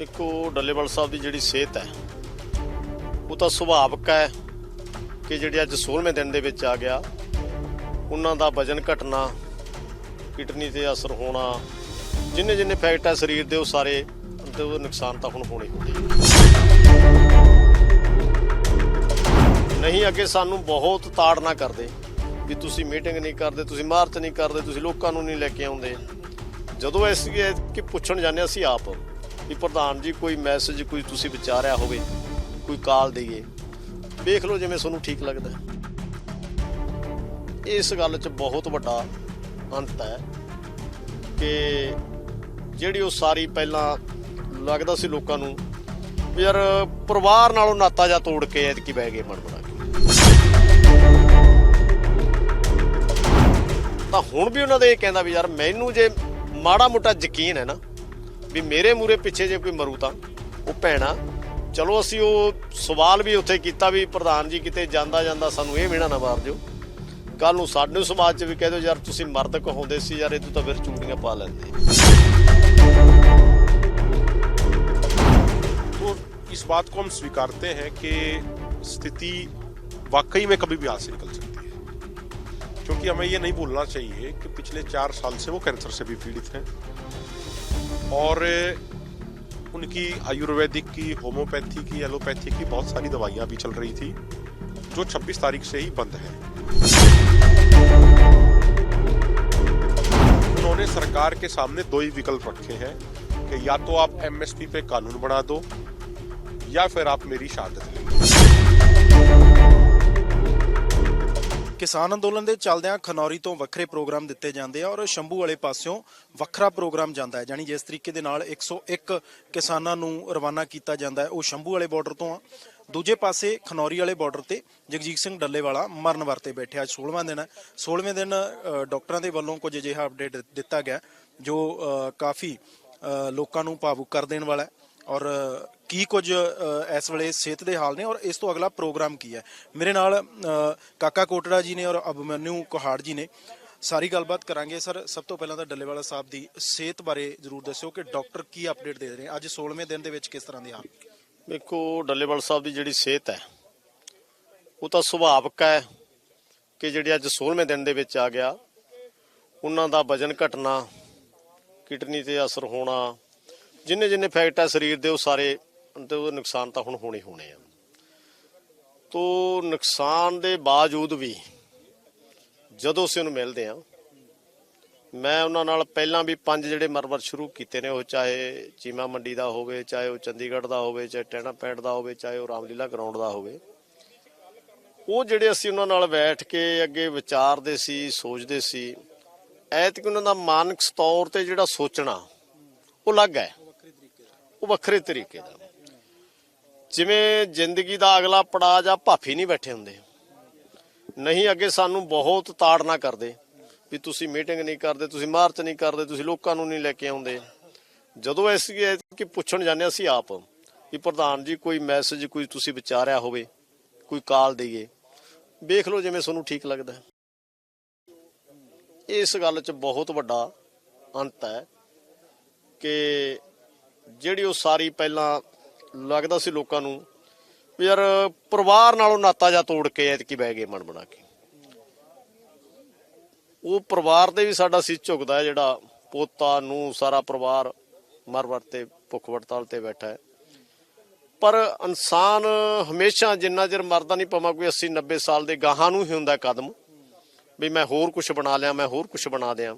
ਦੇਖੋ, ਡੱਲੇਵਾਲ ਸਾਹਿਬ ਦੀ ਜਿਹੜੀ ਸਿਹਤ ਹੈ, ਉਹ ਤਾਂ ਸੁਭਾਵਕ ਹੈ ਕਿ ਜਿਹੜੇ ਅੱਜ 16ਵੇਂ ਦਿਨ ਦੇ ਵਿੱਚ ਆ ਗਿਆ, ਉਹਨਾਂ ਦਾ ਵਜਨ ਘਟਣਾ, ਕਿਡਨੀ ਤੇ ਅਸਰ ਹੋਣਾ ਜਿੰਨੇ ਜਿੰਨੇ ਫੈਕਟ ਹੈ ਸਰੀਰ ਦੇ, ਉਹ ਸਾਰੇ ਤੇ ਉਹ ਨੁਕਸਾਨ ਤਾਂ ਹੁਣ ਹੋਣੇ ਹੁੰਦੇ ਨਹੀਂ, ਅੱਗੇ ਸਾਨੂੰ ਬਹੁਤ ਤਾੜਨਾ ਕਰਦੇ ਵੀ ਤੁਸੀਂ ਮੀਟਿੰਗ ਨਹੀਂ ਕਰਦੇ, ਤੁਸੀਂ ਮਾਰਚ ਨਹੀਂ ਕਰਦੇ, ਤੁਸੀਂ ਲੋਕਾਂ ਨੂੰ ਨਹੀਂ ਲੈ ਕੇ ਆਉਂਦੇ। ਜਦੋਂ ਇਸ ਕਿ ਪੁੱਛਣ ਜਾਂਦੇ ਹਾਂ, ਅਸੀਂ ਆਪ ਵੀ ਪ੍ਰਧਾਨ ਜੀ, ਕੋਈ ਮੈਸੇਜ, ਕੋਈ ਤੁਸੀਂ ਵਿਚਾਰਿਆ ਹੋਵੇ, ਕੋਈ ਕਾਲ ਦਈਏ, ਵੇਖ ਲਓ ਜਿਵੇਂ ਤੁਹਾਨੂੰ ਠੀਕ ਲੱਗਦਾ ਇਸ ਗੱਲ 'ਚ ਬਹੁਤ ਵੱਡਾ ਅੰਤ ਹੈ ਕਿ ਜਿਹੜੀ ਉਹ ਸਾਰੀ ਪਹਿਲਾਂ ਲੱਗਦਾ ਸੀ ਲੋਕਾਂ ਨੂੰ, ਵੀ ਯਾਰ ਪਰਿਵਾਰ ਨਾਲੋਂ ਨਾਤਾ ਜਾ ਤੋੜ ਕੇ ਐਤਕੀ ਬਹਿ ਗਏ ਮਨ ਬਣਾ ਕੇ। ਤਾਂ ਹੁਣ ਵੀ ਉਹਨਾਂ ਦੇ ਇਹ ਕਹਿੰਦਾ ਵੀ ਯਾਰ ਮੈਨੂੰ ਜੇ ਮਾੜਾ ਮੋਟਾ ਯਕੀਨ ਹੈ ਨਾ ਵੀ ਮੇਰੇ ਮੂਰੇ ਪਿੱਛੇ ਜੇ ਕੋਈ ਮਰੂ ਤਾਂ ਉਹ ਭੈਣਾ ਚਲੋ ਅਸੀਂ ਉਹ ਸਵਾਲ ਵੀ ਉੱਥੇ ਕੀਤਾ ਵੀ ਪ੍ਰਧਾਨ ਜੀ ਕਿਤੇ ਜਾਂਦਾ ਜਾਂਦਾ ਸਾਨੂੰ ਇਹ ਮਿਹਣਾ ਨਾ ਮਾਰ ਦਿਓ ਕੱਲ ਨੂੰ ਸਾਡੇ ਸਮਾਜ 'ਚ ਵੀ ਕਹਿ ਦਿਓ ਯਾਰ ਤੁਸੀਂ ਮਰਦ ਕਹਾਉਂਦੇ ਸੀ ਯਾਰ ਇਹ ਤੂੰ ਤਾਂ ਫਿਰ ਚੂੜੀਆਂ ਪਾ ਲੈਂਦੇ तो इस बात को हम स्वीकारते हैं कि स्थिति वाकई में कभी भी हाथ से निकल सकती है क्योंकि हमें ये नहीं भूलना चाहिए कि पिछले चार साल से वो कैंसर से भी पीड़ित हैं और उनकी आयुर्वेदिक की, होम्योपैथी की, एलोपैथी की बहुत सारी दवाइयाँ भी चल रही थी, जो 26 तारीख से ही बंद है। उन्होंने सरकार के सामने दो ही विकल्प रखे हैं कि या तो आप एमएसपी पे कानून बना दो, या फिर आप मेरी शहादत ले। ਕਿਸਾਨ ਅੰਦੋਲਨ ਦੇ ਚੱਲਦਿਆਂ ਖਨੌਰੀ ਤੋਂ ਵੱਖਰੇ ਪ੍ਰੋਗਰਾਮ ਦਿੱਤੇ ਜਾਂਦੇ ਆ ਔਰ ਸ਼ੰਭੂ ਵਾਲੇ ਪਾਸਿਓਂ ਵੱਖਰਾ ਪ੍ਰੋਗਰਾਮ ਜਾਂਦਾ ਹੈ ਜਾਨੀ ਜਿਸ ਤਰੀਕੇ ਦੇ ਨਾਲ 101 ਕਿਸਾਨਾਂ ਨੂੰ ਰਵਾਨਾ ਕੀਤਾ ਜਾਂਦਾ ਹੈ। ਉਹ ਸ਼ੰਭੂ ਵਾਲੇ ਬਾਰਡਰ ਤੋਂ ਆ। ਦੂਜੇ ਪਾਸੇ ਖਨੌਰੀ ਵਾਲੇ ਬਾਰਡਰ ਤੇ ਜਗਜੀਤ ਸਿੰਘ ਡੱਲੇਵਾਲਾ ਮਰਨ ਵਰਤੇ ਬੈਠੇ ਅੱਜ 16ਵਾਂ ਦਿਨ ਹੈ। 16ਵੇਂ ਦਿਨ ਅ, ਡਾਕਟਰਾਂ ਦੇ ਵੱਲੋਂ ਕੁਝ ਅਜਿਹਾ ਅਪਡੇਟ ਦਿੱਤਾ ਗਿਆ ਜੋ ਕਾਫੀ ਲੋਕਾਂ ਨੂੰ ਭਾਵੁਕ ਕਰ ਦੇਣ ਵਾਲਾ ਹੈ। ਔਰ ਕੀ ਕੁਝ ਇਸ ਵੇਲੇ ਸਿਹਤ ਦੇ ਹਾਲ ਨੇ ਔਰ ਇਸ ਤੋਂ ਅਗਲਾ ਪ੍ਰੋਗਰਾਮ ਕੀ ਹੈ? ਮੇਰੇ ਨਾਲ ਕਾਕਾ ਕੋਟੜਾ ਜੀ ਨੇ ਔਰ ਅਭਮਨੂ ਕੁਹਾੜ ਜੀ ਨੇ। ਸਾਰੀ ਗੱਲਬਾਤ ਕਰਾਂਗੇ ਸਰ। ਸਭ ਤੋਂ ਪਹਿਲਾਂ ਤਾਂ ਡੱਲੇਵਾਲਾ ਸਾਹਿਬ ਦੀ ਸਿਹਤ ਬਾਰੇ ਜਰੂਰ ਦੱਸਿਓ ਕਿ ਡਾਕਟਰ ਕੀ ਅਪਡੇਟ ਦੇ ਰਹੇ ਅੱਜ 16ਵੇਂ ਦਿਨ ਦੇ ਵਿੱਚ ਕਿਸ ਤਰ੍ਹਾਂ ਦੇ ਹਾਲ? ਦੇਖੋ, ਡੱਲੇਵਾਲ ਸਾਹਿਬ ਦੀ ਜਿਹੜੀ ਸਿਹਤ ਹੈ, ਉਹ ਤਾਂ ਸੁਭਾਵਕ ਹੈ ਕਿ ਜਿਹੜੇ ਅੱਜ 16ਵੇਂ ਦਿਨ ਦੇ ਵਿੱਚ ਆ ਗਿਆ। ਉਹਨਾਂ ਦਾ ਵਜਨ ਘਟਣਾ, ਕਿਡਨੀ ਤੇ ਅਸਰ ਹੋਣਾ ਜਿੰਨੇ ਜਿੰਨੇ ਫੈਕਟ ਹੈ ਸਰੀਰ ਦੇ, ਉਹ ਸਾਰੇ ਤੇ ਉਹ ਨੁਕਸਾਨ ਤਾਂ ਹੁਣ ਹੋਣੇ ਹੋਣੇ ਆ। ਤੋ ਨੁਕਸਾਨ ਦੇ ਬਾਵਜੂਦ ਵੀ ਜਦੋਂ ਅਸੀਂ ਉਹਨੂੰ ਮਿਲਦੇ ਆ, ਮੈਂ ਉਹਨਾਂ ਨਾਲ ਪਹਿਲਾਂ ਵੀ ਪੰਜ ਜਿਹੜੇ ਮਰਮਰ ਸ਼ੁਰੂ ਕੀਤੇ ਨੇ, ਉਹ ਚਾਹੇ ਚੀਮਾ ਮੰਡੀ ਦਾ ਹੋਵੇ, ਚਾਹੇ ਉਹ ਚੰਡੀਗੜ੍ਹ ਦਾ ਹੋਵੇ, ਚਾਹੇ ਟੈਣਾ ਪੈਂਟ ਦਾ ਹੋਵੇ, ਚਾਹੇ ਉਹ ਰਾਮਲੀਲਾ ਗਰਾਊਂਡ ਦਾ ਹੋਵੇ, ਉਹ ਜਿਹੜੇ ਅਸੀਂ ਉਹਨਾਂ ਨਾਲ ਬੈਠ ਕੇ ਅੱਗੇ ਵਿਚਾਰਦੇ ਸੀ, ਸੋਚਦੇ ਸੀ, ਐਤਕ ਉਹਨਾਂ ਦਾ ਮਾਨਸਿਕ ਤੌਰ ਤੇ ਜਿਹੜਾ ਸੋਚਣਾ, ਉਹ ਅਲੱਗ ਹੈ। ਉਹ ਵੱਖਰੇ ਤਰੀਕੇ ਦਾ। ਜਿਵੇਂ ਜ਼ਿੰਦਗੀ ਦਾ ਅਗਲਾ ਪੜਾਅ ਜਾਂ ਭਾਫੀ ਨਹੀਂ ਬੈਠੇ ਹੁੰਦੇ। ਨਹੀਂ ਅੱਗੇ ਸਾਨੂੰ ਬਹੁਤ ਤਾੜਨਾ ਕਰਦੇ ਵੀ ਤੁਸੀਂ ਮੀਟਿੰਗ ਨਹੀਂ ਕਰਦੇ, ਤੁਸੀਂ ਮਾਰਚ ਨਹੀਂ ਕਰਦੇ, ਤੁਸੀਂ ਲੋਕਾਂ ਨੂੰ ਨਹੀਂ ਲੈ ਕੇ ਆਉਂਦੇ। ਜਦੋਂ ਇਸ ਕਿ ਪੁੱਛਣ ਜਾਂਦੇ ਅਸੀਂ ਆਪ ਵੀ ਪ੍ਰਧਾਨ ਜੀ, ਕੋਈ ਮੈਸੇਜ, ਕੋਈ ਤੁਸੀਂ ਵਿਚਾਰਿਆ ਹੋਵੇ, ਕੋਈ ਕਾਲ ਦਈਏ। ਵੇਖ ਲਓ ਜਿਵੇਂ ਤੁਹਾਨੂੰ ਠੀਕ ਲੱਗਦਾ ਇਸ ਗੱਲ 'ਚ ਬਹੁਤ ਵੱਡਾ ਅੰਤ ਹੈ ਕਿ ਜਿਹੜੀ ਉਹ ਸਾਰੀ ਪਹਿਲਾਂ ਲੱਗਦਾ ਸੀ ਲੋਕਾਂ ਨੂੰ ਯਾਰ ਪਰਿਵਾਰ ਨਾਲੋਂ ਨਾਤਾ ਜਾ ਤੋੜ ਕੇ ਐਤਕੀ ਬਹਿ ਗਏ ਮਨ ਬਣਾ ਕੇ। ਉਹ ਪਰਿਵਾਰ ਤੇ ਵੀ ਸਾਡਾ ਸੀ ਝੁਕਦਾ ਜਿਹੜਾ ਪੋਤਾ ਨੂੰ ਸਾਰਾ ਪਰਿਵਾਰ ਮਰ ਵਰਤੇ ਭੁੱਖ ਹੜਤਾਲ ਤੇ ਬੈਠਾ ਹੈ। ਪਰ ਇਨਸਾਨ ਹਮੇਸ਼ਾ ਜਿੰਨਾ ਚਿਰ ਮਰਦਾ ਨਹੀਂ ਪਵਾਂ ਕੋਈ 80 90 ਸਾਲ ਦੇ ਗਾਹਾਂ ਨੂੰ ਹੀ ਹੁੰਦਾ ਕਦਮ, ਵੀ ਮੈਂ ਹੋਰ ਕੁਝ ਬਣਾ ਲਿਆ, ਮੈਂ ਹੋਰ ਕੁਝ ਬਣਾ ਦਿਆਂ।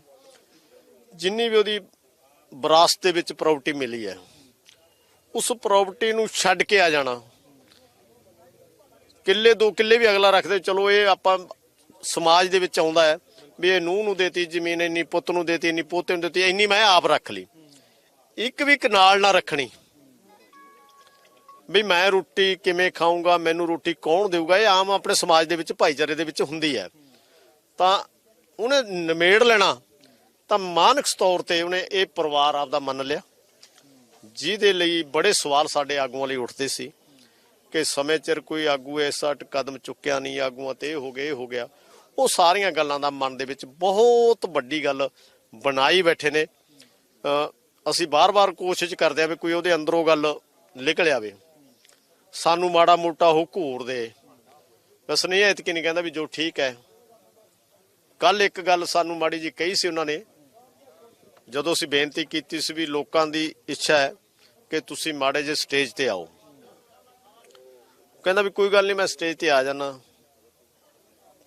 ਜਿੰਨੀ ਵੀ ਉਹਦੀ ਵਿਰਾਸਤ ਦੇ ਵਿੱਚ ਪ੍ਰਾਪਰਟੀ ਮਿਲੀ ਹੈ। ਉਸ ਪ੍ਰਾਪਰਟੀ ਨੂੰ ਛੱਡ ਕੇ ਆ ਜਾਣਾ। ਕਿੱਲੇ ਦੋ ਕਿੱਲੇ ਵੀ ਅਗਲਾ ਰੱਖਦੇ, ਚਲੋ ਇਹ ਆਪਾਂ ਸਮਾਜ ਦੇ ਵਿੱਚ ਆਉਂਦਾ ਹੈ ਵੀ ਇਹ ਨੂੰਹ ਨੂੰ ਦੇਤੀ, ਜ਼ਮੀਨ ਇੰਨੀ, ਪੁੱਤ ਨੂੰ ਦੇਤੀ, ਇੰਨੀ ਪੋਤੇ ਨੂੰ ਦੇਤੀ, ਇੰਨੀ ਮੈਂ ਆਪ ਰੱਖ ਲਈ। ਇੱਕ ਵੀ ਕਨਾਲ ਨਾ ਰੱਖਣੀ। ਵੀ ਮੈਂ ਰੋਟੀ ਕਿਵੇਂ ਖਾਊਂਗਾ, ਮੈਨੂੰ ਰੋਟੀ ਕੌਣ ਦੇਊਗਾ, ਇਹ ਆਮ ਆਪਣੇ ਸਮਾਜ ਦੇ ਵਿੱਚ, ਭਾਈਚਾਰੇ ਦੇ ਵਿੱਚ ਹੁੰਦੀ ਹੈ। ਤਾਂ ਉਹਨੇ ਨਮੇੜ ਲੈਣਾ। ਤਾਂ ਮਾਨਕ ਤੌਰ ਤੇ ਉਹਨੇ ਇਹ ਪਰਿਵਾਰ ਆਪਦਾ ਮੰਨ ਲਿਆ। ਜਿਹਦੇ ਲਈ ਬੜੇ ਸਵਾਲ ਸਾਡੇ ਆਗੂਆਂ ਲਈ ਉੱਠਦੇ ਸੀ ਕਿ ਸਮੇਂ ਚਿਰ ਕੋਈ ਆਗੂ ਐਸਾ ਕਦਮ ਚੁੱਕਿਆ ਨਹੀਂ, ਆਗੂਆਂ ਤੇ ਇਹ ਹੋ ਗਿਆ, ਇਹ ਹੋ ਗਿਆ। ਉਹ ਸਾਰੀਆਂ ਗੱਲਾਂ ਦਾ ਮਨ ਦੇ ਵਿੱਚ ਬਹੁਤ ਵੱਡੀ ਗੱਲ ਬਣਾਈ ਬੈਠੇ ਨੇ। ਅਸੀਂ ਬਾਰ-ਬਾਰ ਕੋਸ਼ਿਸ਼ ਕਰਦੇ ਆ ਵੀ ਕੋਈ ਉਹਦੇ ਅੰਦਰੋਂ ਗੱਲ ਨਿਕਲ ਆਵੇ। ਸਾਨੂੰ ਮਾੜਾ ਮੋਟਾ ਉਹ ਘੂਰ ਦੇ। ਬਸ ਨਹੀਂ ਐਤਕੀ ਨਹੀਂ ਕਹਿੰਦਾ ਵੀ ਜੋ ਠੀਕ ਹੈ। ਕੱਲ ਇੱਕ ਗੱਲ ਸਾਨੂੰ ਮਾੜੀ ਜੀ ਕਹੀ ਸੀ ਉਹਨਾਂ ਨੇ ਜਦੋਂ ਅਸੀਂ ਬੇਨਤੀ ਕੀਤੀ ਸੀ ਵੀ ਲੋਕਾਂ ਦੀ ਇੱਛਾ ਹੈ ਕਿ ਤੁਸੀਂ ਮਾੜੇ ਜਿਹੇ ਸਟੇਜ ਤੇ ਆਓ। ਕਹਿੰਦਾ ਵੀ ਕੋਈ ਗੱਲ ਨਹੀਂ, ਮੈਂ ਸਟੇਜ ਤੇ ਆ ਜਾਣਾ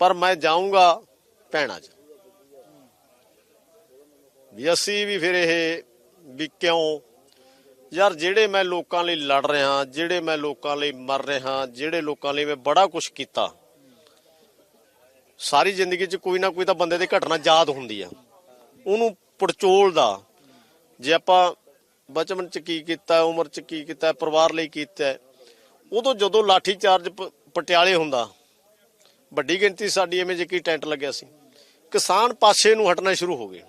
ਪਰ ਮੈਂ ਜਾਊਂਗਾ ਭੈਣਾਂ 'ਚ। ਵੀ ਅਸੀਂ ਵੀ ਫਿਰ ਇਹ ਵੀ ਕਿਉਂ? ਯਾਰ ਜਿਹੜੇ ਮੈਂ ਲੋਕਾਂ ਲਈ ਲੜ ਰਿਹਾ, ਜਿਹੜੇ ਮੈਂ ਲੋਕਾਂ ਲਈ ਮਰ ਰਿਹਾ, ਜਿਹੜੇ ਲੋਕਾਂ ਲਈ ਮੈਂ ਬੜਾ ਕੁਝ ਕੀਤਾ, ਸਾਰੀ ਜ਼ਿੰਦਗੀ 'ਚ ਕੋਈ ਨਾ ਕੋਈ ਤਾਂ ਬੰਦੇ ਦੀ ਘਟਨਾ ਯਾਦ ਹੁੰਦੀ ਆ। ਉਹਨੂੰ ਪੜਚੋਲ ਦਾ, ਜੇ ਆਪਾਂ ਬਚਪਨ 'ਚ ਕੀ ਕੀਤਾ, ਉਮਰ 'ਚ ਕੀ ਕੀਤਾ, ਪਰਿਵਾਰ ਲਈ ਕੀਤਾ, ਉਦੋਂ ਜਦੋਂ ਲਾਠੀ ਚਾਰਜ ਪਟਿਆਲੇ ਹੁੰਦਾ, ਵੱਡੀ ਗਿਣਤੀ ਸਾਡੀ ਐਵੇਂ ਜੇ ਕੀ ਟੈਂਟ ਲੱਗਿਆ ਸੀ। ਕਿਸਾਨ ਪਾਸੇ ਨੂੰ ਹਟਣਾ ਸ਼ੁਰੂ ਹੋ ਗਏ।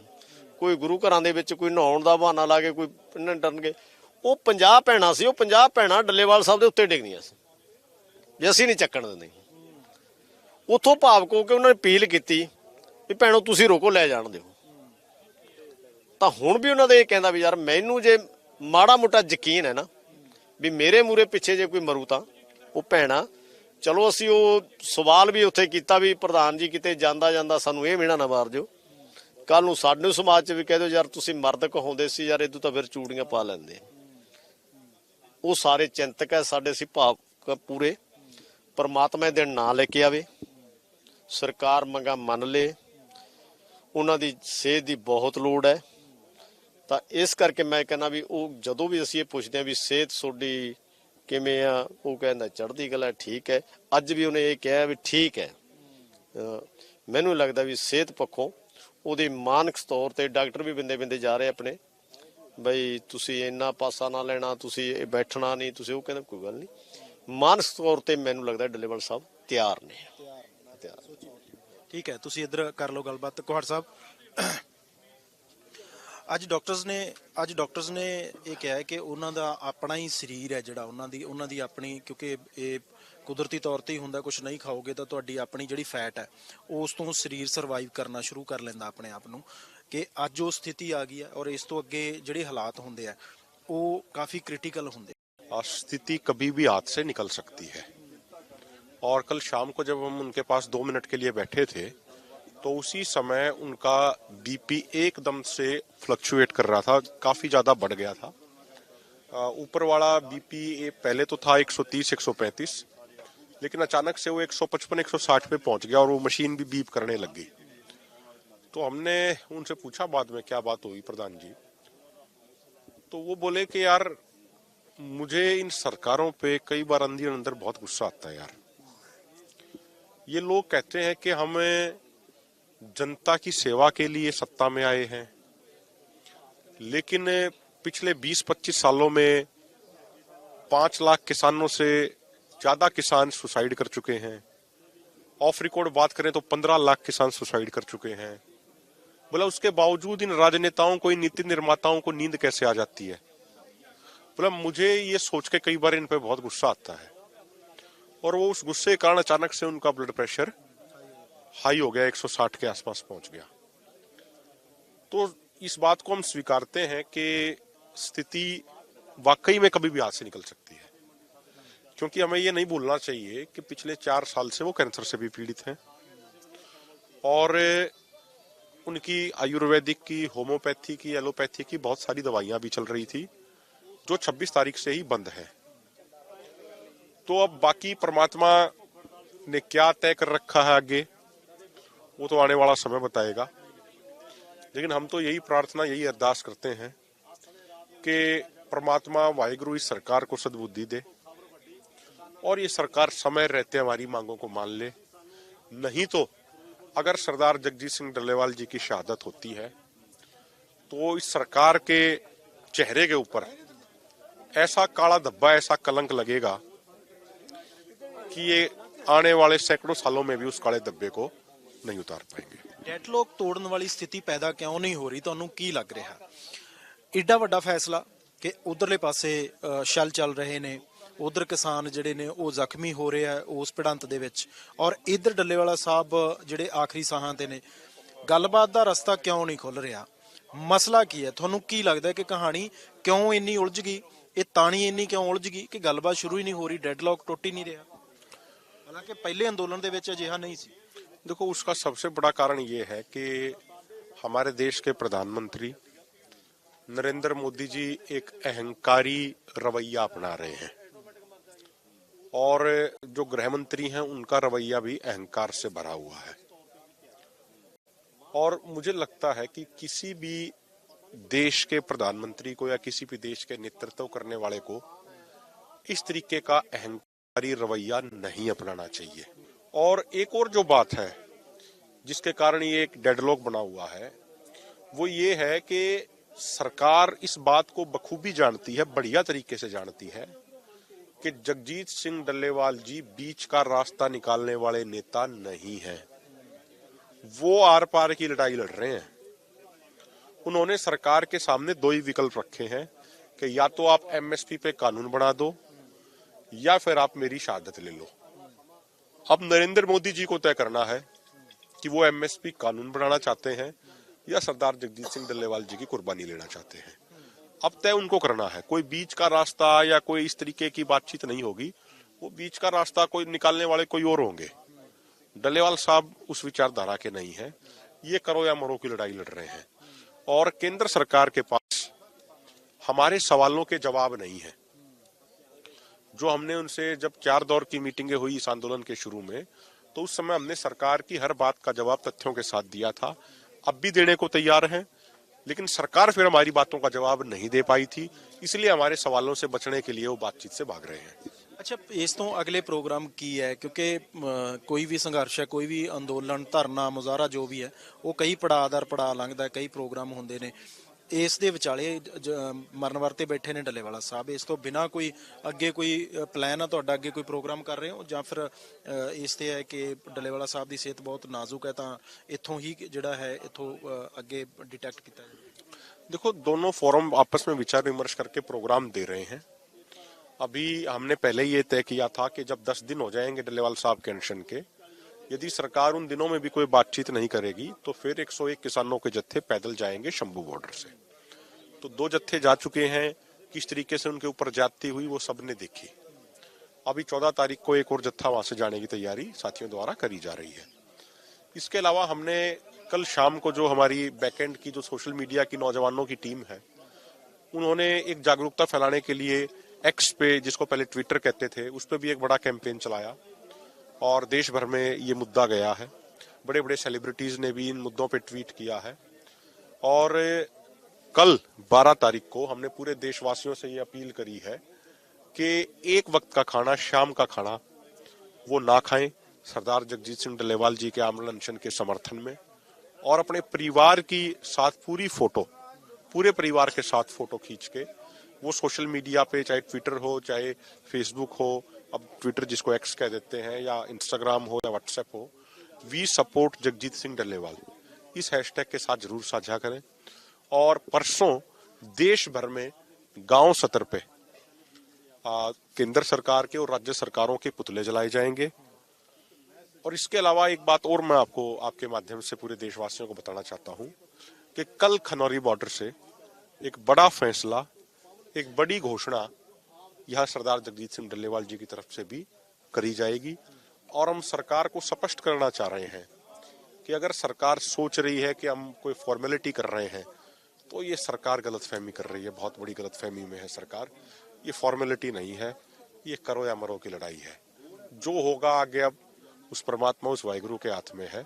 ਕੋਈ ਗੁਰੂ ਘਰਾਂ ਦੇ ਵਿੱਚ ਕੋਈ ਨਹਾਉਣ ਦਾ ਬਹਾਨਾ ਲਾ ਕੇ ਕੋਈ ਪਿੰਡਣ ਟਰਨਗੇ ਉਹ 50 ਭੈਣਾਂ ਸੀ, ਉਹ 50 ਭੈਣਾਂ ਡੱਲੇਵਾਲ ਸਾਹਿਬ ਦੇ ਉੱਤੇ ਡਿੱਗਦੀਆਂ ਸੀ। ਜੇ ਅਸੀਂ ਨਹੀਂ ਚੱਕਣ ਦਿੰਦੇ। ਉਥੋਂ ਭਾਵਕ ਹੋ ਕੇ ਉਹਨਾਂ ਨੇ ਅਪੀਲ ਕੀਤੀ ਵੀ ਭੈਣੋ ਤੁਸੀਂ ਰੋਕੋ, ਲੈ ਜਾਣ ਦਿਓ। ਤਾਂ ਹੁਣ ਵੀ ਉਹਨਾਂ ਦੇ ਇਹ ਕਹਿੰਦਾ ਵੀ ਯਾਰ ਮੈਨੂੰ ਜੇ ਮਾੜਾ ਮੋਟਾ ਯਕੀਨ ਹੈ ਨਾ ਵੀ ਮੇਰੇ ਮੂਰੇ ਪਿੱਛੇ ਜੇ ਕੋਈ ਮਰੂ ਤਾਂ, ਉਹ ਭੈਣਾ, ਚਲੋ ਅਸੀਂ ਉਹ ਸਵਾਲ ਵੀ ਉੱਥੇ ਕੀਤਾ ਵੀ ਪ੍ਰਧਾਨ ਜੀ ਕਿਤੇ ਜਾਂਦਾ ਜਾਂਦਾ ਸਾਨੂੰ ਇਹ ਮਿਹਣਾ ਨਾ ਮਾਰ ਦਿਓ। ਕੱਲ ਨੂੰ ਸਾਡੇ ਸਮਾਜ 'ਚ ਵੀ ਕਹਿ ਦਿਓ, ਯਾਰ ਤੁਸੀਂ ਮਰਦ ਕਹਾਉਂਦੇ ਸੀ, ਯਾਰ ਇਦੋਂ ਤਾਂ ਫਿਰ ਚੂੜੀਆਂ ਪਾ ਲੈਂਦੇ ਉਹ ਸਾਰੇ ਚਿੰਤਕ ਹੈ, ਸਾਡੇ ਸੀ ਭਾਵ ਪੂਰੇ। ਪਰਮਾਤਮਾ ਦੇ ਨਾਂ ਲੈ ਕੇ ਆਵੇ। ਸਰਕਾਰ ਮੰਗਾ ਮੰਨ ਲੇ। ਉਹਨਾਂ ਦੀ ਸਿਹਤ ਦੀ ਬਹੁਤ ਲੋੜ ਹੈ। ਤਾਂ ਇਸ ਕਰਕੇ ਮੈਂ ਕਹਿੰਦਾ ਵੀ ਉਹ ਜਦੋਂ ਵੀ ਅਸੀਂ ਇਹ ਪੁੱਛਦੇ ਹਾਂ ਵੀ ਸਿਹਤ ਤੁਹਾਡੀ ਕਿਵੇਂ ਆ, ਉਹ ਕਹਿੰਦਾ ਚੜ੍ਹਦੀ ਕਲਾ ਠੀਕ ਹੈ। ਅੱਜ ਵੀ ਉਹਨੇ ਇਹ ਕਿਹਾ ਵੀ ਠੀਕ ਹੈ। ਮੈਨੂੰ ਲੱਗਦਾ ਵੀ ਸਿਹਤ ਪੱਖੋਂ ਉਹਦੇ ਮਾਨਕ ਤੌਰ ਤੇ ਡਾਕਟਰ ਵੀ ਬਿੰਦੇ ਬਿੰਦੇ ਜਾ ਰਹੇ ਆਪਣੇ। ਬਈ ਤੁਸੀਂ ਇੰਨਾ ਪਾਸਾ ਨਾ ਲੈਣਾ, ਤੁਸੀਂ ਇਹ ਬੈਠਣਾ ਨਹੀਂ, ਤੁਸੀਂ ਉਹ ਕਹਿੰਦਾ ਕੋਈ ਗੱਲ ਨਹੀਂ। ਮਾਨਕ ਤੌਰ ਤੇ ਮੈਨੂੰ ਲੱਗਦਾ ਡੱਲੇਵਾਲ ਸਾਹਿਬ ਤਿਆਰ ਨੇ। ਤਿਆਰ ਠੀਕ ਹੈ, ਤੁਸੀਂ ਇੱਧਰ ਕਰ ਲਓ ਗੱਲਬਾਤ। ਕੁਹਾੜ ਸਾਹਿਬ ਅੱਜ ਡਾਕਟਰਸ ਨੇ ਅੱਜ ਡਾਕਟਰਸ ਨੇ ਇਹ ਕਿਹਾ ਹੈ ਕਿ ਉਹਨਾਂ ਦਾ ਆਪਣਾ ਹੀ ਸਰੀਰ ਹੈ ਜਿਹੜਾ ਉਹਨਾਂ ਦੀ ਉਹਨਾਂ ਦੀ ਆਪਣੀ ਕਿਉਂਕਿ ਇਹ ਕੁਦਰਤੀ ਤੌਰ ਤੇ ਹੀ ਹੁੰਦਾ ਕੁਝ ਨਹੀਂ ਖਾਓਗੇ ਤਾਂ ਤੁਹਾਡੀ ਆਪਣੀ ਜਿਹੜੀ ਫੈਟ ਹੈ ਉਸ ਤੋਂ ਸਰੀਰ ਸਰਵਾਈਵ ਕਰਨਾ ਸ਼ੁਰੂ ਕਰ ਲੈਂਦਾ ਆਪਣੇ ਆਪ ਨੂੰ ਕਿ ਅੱਜ ਉਹ ਸਥਿਤੀ ਆ ਗਈ ਹੈ ਔਰ ਇਸ ਤੋਂ ਅੱਗੇ ਜਿਹੜੇ ਹਾਲਾਤ ਹੁੰਦੇ ਆ ਉਹ ਕਾਫੀ ਕ੍ਰਿਟੀਕਲ ਹੁੰਦੇ और स्थिति कभी भी हाथ से निकल सकती है और कल शाम को जब हम उनके पास दो मिनट के लिए बैठे थे तो उसी समय उनका बीपी एकदम से फ्लक्चुएट कर रहा था, काफ़ी ज़्यादा बढ़ गया था। ऊपर वाला बीपी पहले तो था 130 135 लेकिन अचानक से वो 155 160 पे पहुँच गया और वो मशीन भी बीप करने लग गई। तो हमने उनसे पूछा बाद में, क्या बात हुई प्रधान जी? तो वो बोले कि, यार, मुझे इन सरकारों पे कई बार अंदर अंदर बहुत गुस्सा आता है यार। ये लोग कहते हैं कि हम जनता की सेवा के लिए सत्ता में आए हैं। लेकिन पिछले 20-25 सालों में पाँच लाख किसानों से ज़्यादा किसान सुसाइड कर चुके हैं। ऑफ़ रिकॉर्ड बात करें तो 15 लाख किसान सुसाइड कर चुके हैं। बोला उसके बावजूद इन राजनेताओं को, इन नीति निर्माताओं को नींद कैसे आ जाती है? बोला मुझे ये सोच के कई बार इन पे बहुत गुस्सा आता है। और वो उस गुस्से के कारण अचानक से उनका ब्लड प्रेशर हाई हो गया 160 के आसपास पहुँच गया। तो इस बात को हम स्वीकारते हैं कि स्थिति वाकई में कभी भी हाथ से निकल सकती है। क्योंकि हमें ये नहीं भूलना चाहिए कि पिछले चार साल से वो कैंसर से भी पीड़ित हैं और उनकी आयुर्वेदिक की, होम्योपैथी की, एलोपैथी की बहुत सारी दवाइयाँ भी चल रही थी, जो 26 तारीख से ही बंद है। तो अब बाकी परमात्मा ने क्या तय कर रखा है आगे? वो तो आने वाला समय बताएगा। लेकिन हम तो यही प्रार्थना, यही अरदास करते हैं कि परमात्मा वाहिगुरु इस सरकार को सद्बुद्धि दे और ये सरकार समय रहते हमारी मांगों को मान ले। नहीं तो अगर सरदार जगजीत सिंह डल्लेवाल जी की शहादत होती है तो इस सरकार के चेहरे के ऊपर ऐसा काला धब्बा, ऐसा कलंक लगेगा कि ये आने वाले सैकड़ों सालों में भी उस काले धब्बे को ਨਹੀਂ ਉਤਾਰ ਪਾਏਗੇ। ਡੈਡਲੌਕ ਤੋੜਨ ਵਾਲੀ ਸਥਿਤੀ ਪੈਦਾ ਕਿਉਂ ਨਹੀਂ ਹੋ ਰਹੀ? ਤੁਹਾਨੂੰ ਕੀ ਲੱਗ ਰਿਹਾ? ਏਡਾ ਵੱਡਾ ਫੈਸਲਾ ਕਿ ਉਧਰਲੇ ਪਾਸੇ ਛਲ ਚੱਲ ਰਹੇ ਨੇ। ਉਧਰ ਕਿਸਾਨ ਜਿਹੜੇ ਨੇ, ਉਹ ਜ਼ਖਮੀ ਹੋ ਰਹੇ ਆ ਉਸ ਪੜੰਤ ਦੇ ਵਿੱਚ। ਔਰ ਇਧਰ ਡੱਲੇਵਾਲਾ ਸਾਹਿਬ ਜਿਹੜੇ ਆਖਰੀ ਸਾਹਾਂ ਤੇ ਨੇ, ਗੱਲਬਾਤ ਦਾ ਰਸਤਾ ਕਿਉਂ ਨਹੀਂ ਖੁੱਲ ਰਿਹਾ? ਮਸਲਾ ਕੀ ਹੈ? ਤੁਹਾਨੂੰ ਕੀ ਲੱਗਦਾ ਕਿ ਕਹਾਣੀ ਕਿਉਂ ਇੰਨੀ ਉਲਝ ਗਈ? ਇਹ ਤਾਣੀ ਇੰਨੀ ਕਿਉਂ ਉਲਝ ਗਈ ਕਿ ਗੱਲਬਾਤ ਸ਼ੁਰੂ ਹੀ ਨਹੀਂ ਹੋ ਰਹੀ? ਡੈਡਲੌਕ ਟੁੱਟ ਹੀ ਨਹੀਂ ਰਿਹਾ। ਹਾਲਾਂਕਿ ਪਹਿਲੇ ਅੰਦੋਲਨ ਦੇ ਵਿੱਚ ਅਜਿਹਾ ਨਹੀਂ ਸੀ। देखो, उसका सबसे बड़ा कारण ये है कि हमारे देश के प्रधानमंत्री नरेंद्र मोदी जी एक अहंकारी रवैया अपना रहे हैं। और जो गृह मंत्री हैं, उनका रवैया भी अहंकार से भरा हुआ है। और मुझे लगता है कि किसी भी देश के प्रधानमंत्री को या किसी भी देश के नेतृत्व करने वाले को इस तरीके का अहंकारी रवैया नहीं अपनाना चाहिए। और एक और जो बात है, जिसके कारण ये एक डेडलॉक बना हुआ है, वो ये है कि सरकार इस बात को बखूबी जानती है, बढ़िया तरीके से जानती है, कि जगजीत सिंह डल्लेवाल जी बीच का रास्ता निकालने वाले नेता नहीं हैं। वो आर पार की लड़ाई लड़ रहे हैं। उन्होंने सरकार के सामने दो ही विकल्प रखे हैं, कि या तो आप एमएसपी पे कानून बना दो, या फिर आप मेरी शहादत ले लो। अब नरेंद्र मोदी जी को तय करना है कि वो एमएसपी कानून बनाना चाहते हैं या सरदार जगजीत सिंह डल्लेवाल जी की कुर्बानी लेना चाहते हैं। अब तय उनको करना है। कोई बीच का रास्ता या कोई इस तरीके की बातचीत नहीं होगी। वो बीच का रास्ता कोई निकालने वाले कोई और होंगे। डल्लेवाल साहब उस विचारधारा के नहीं है। ये करो या मरो की लड़ाई लड़ रहे हैं। और केंद्र सरकार के पास हमारे सवालों के जवाब नहीं है। जो हमने उनसे जब चार दौर की मीटिंगें हुई इस आंदोलन के शुरू में तो उस समय हमने सरकार की हर बात का जवाब तथ्यों के साथ दिया था अब भी देने को तैयार हैं लेकिन सरकार फिर हमारी बातों का जवाब नहीं दे पाई थी इसलिए हमारे सवालों से बचने के लिए वो बातचीत से भाग रहे हैं ਅੱਛਾ ਇਸ ਤੋਂ ਅਗਲੇ ਪ੍ਰੋਗਰਾਮ ਕੀ ਹੈ ਕਿਉਂਕਿ ਅਮ, ਕੋਈ ਵੀ ਸੰਘਰਸ਼ ਹੈ ਕੋਈ ਵੀ ਅੰਦੋਲਨ ਧਰਨਾ ਮੁਜ਼ਾਹਰਾ ਜੋ ਵੀ ਹੈ ਉਹ ਕਈ ਪੜਾਅ ਦਰ ਪੜਾਅ ਲੰਘਦਾ ਹੈ, ਕਈ ਪ੍ਰੋਗਰਾਮ ਹੁੰਦੇ ਨੇ ਇਸ ਦੇ ਵਿਚਾਲੇ ਜ- ਮਰਨ ਵਰਤੇ ਬੈਠੇ ਨੇ ਡੱਲੇਵਾਲਾ ਸਾਹਿਬ ਇਸ ਤੋਂ ਬਿਨਾ ਕੋਈ ਅੱਗੇ ਕੋਈ ਪਲਾਨ ਆ ਤੁਹਾਡਾ ਅੱਗੇ ਕੋਈ ਪ੍ਰੋਗਰਾਮ ਕਰ ਰਹੇ ਹੋ ਜਾਂ ਫਿਰ ਅ, ਇਸ ਤੇ ਹੈ ਕਿ ਡੱਲੇਵਾਲਾ ਸਾਹਿਬ ਦੀ ਸਿਹਤ ਬਹੁਤ ਨਾਜ਼ੁਕ ਹੈ ਤਾਂ ਇੱਥੋਂ ਹੀ ਜਿਹੜਾ ਹੈ ਇੱਥੋਂ ਅ, ਅੱਗੇ ਡਿਟੈਕਟ ਕੀਤਾ ਜਾਵੇ देखो दोनों फोरम आपस में विचार विमर्श करके प्रोग्राम दे रहे हैं अभी हमने पहले ही ये तय किया था कि जब 10 दिन हो जाएंगे डल्लेवाल साहब के अनशन के यदि सरकार उन दिनों में भी कोई बातचीत नहीं करेगी तो फिर 101 किसानों के जत्थे पैदल जाएँगे शंभू बॉर्डर से। तो दो जत्थे जा चुके हैं, किस तरीके से उनके ऊपर जाती हुई वो सबने देखी। अभी 14 तारीख को एक और जत्था वहाँ से जाने की तैयारी साथियों द्वारा करी जा रही है। इसके अलावा हमने कल शाम को जो हमारी बैकएंड की, जो सोशल मीडिया की नौजवानों की टीम है, उन्होंने एक जागरूकता फैलाने के लिए एक्स पे, जिसको पहले ट्विटर कहते थे, उस पर भी एक बड़ा कैंपेन चलाया। और देश भर में ये मुद्दा गया है। बड़े बड़े सेलिब्रिटीज ने भी इन मुद्दों पे ट्वीट किया है। और, कल 12 तारीख को हमने पूरे देशवासियों से ये अपील करी है कि एक वक्त का खाना, शाम का खाना, वो ना खाएँ। सरदार जगजीत सिंह डल्लेवाल जी के आमरण अनशन के समर्थन में और अपने परिवार की साथ पूरी फ़ोटो, पूरे परिवार के साथ फ़ोटो खींच के वो सोशल मीडिया पे, चाहे ट्विटर हो, चाहे फेसबुक हो ट्विटर जिसको एक्स कह देते हैं या इंस्टाग्राम हो या व्हाट्सएप हो वी सपोर्ट जगजीत सिंह डल्लेवाल इस हैशटैग के साथ ज़रूर साझा करें। और परसों देश भर में गाँव सतर पे केंद्र सरकार के और राज्य सरकारों के पुतले जलाए जाएँगे। और इसके अलावा एक बात और मैं आपको, आपके माध्यम से पूरे देशवासियों को बताना चाहता हूँ कि कल खनौरी बॉर्डर से एक बड़ा फैसला, एक बड़ी घोषणा यह सरदार जगजीत सिंह डल्लेवाल जी की तरफ से भी करी जाएगी और हम सरकार को स्पष्ट करना चाह रहे हैं कि अगर सरकार सोच रही है कि हम कोई फॉर्मेलिटी कर रहे हैं तो ये सरकार गलतफहमी कर रही है बहुत बड़ी गलतफहमी में है सरकार ये फॉर्मेलिटी नहीं है ये करो या मरो की लड़ाई है जो होगा आगे अब उस परमात्मा उस वाहिगुरु के हाथ में है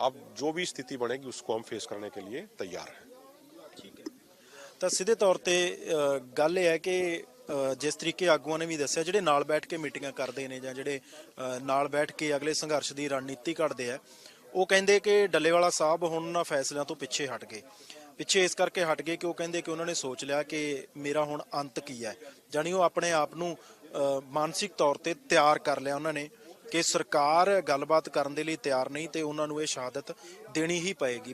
अब जो भी स्थिति बनेगी उसको हम फेस करने के लिए तैयार हैं ਤਾਂ ਸਿੱਧੇ ਤੌਰ ਤੇ ਅ, ਗੱਲ ਇਹ ਹੈ ਕਿ ਅ, ਜਿਸ ਤਰੀਕੇ ਆਗੂਆਂ ਨੇ ਵੀ ਦੱਸਿਆ, ਜਿਹੜੇ ਨਾਲ ਬੈਠ ਕੇ ਮੀਟਿੰਗਾਂ ਕਰਦੇ ਨੇ ਜਾਂ ਜਿਹੜੇ ਨਾਲ ਬੈਠ ਕੇ ਅਗਲੇ ਸੰਘਰਸ਼ ਦੀ ਰਣਨੀਤੀ ਘੜਦੇ ਆ, ਉਹ ਕਹਿੰਦੇ ਕਿ ਡੱਲੇਵਾਲਾ ਸਾਹਿਬ ਹੁਣ ਉਹਨਾਂ ਫੈਸਲਿਆਂ ਤੋਂ ਪਿੱਛੇ ਹਟ ਗਏ। ਪਿੱਛੇ ਇਸ ਕਰਕੇ ਹਟ ਗਏ ਕਿ ਉਹ ਕਹਿੰਦੇ ਕਿ ਉਹਨਾਂ ਨੇ ਸੋਚ ਲਿਆ ਕਿ ਮੇਰਾ ਹੁਣ ਅੰਤ ਕੀ ਹੈ। ਜਾਣੀ ਉਹ ਆਪਣੇ ਆਪ ਨੂੰ ਮਾਨਸਿਕ ਤੌਰ ਤੇ ਤਿਆਰ ਕਰ ਲਿਆ ਉਹਨਾਂ ਨੇ ਕਿ ਸਰਕਾਰ ਗੱਲਬਾਤ ਕਰਨ ਦੇ ਲਈ ਤਿਆਰ ਨਹੀਂ ਤੇ ਉਹਨਾਂ ਨੂੰ ਇਹ ਸ਼ਹਾਦਤ ਦੇਣੀ ਹੀ ਪਏਗੀ।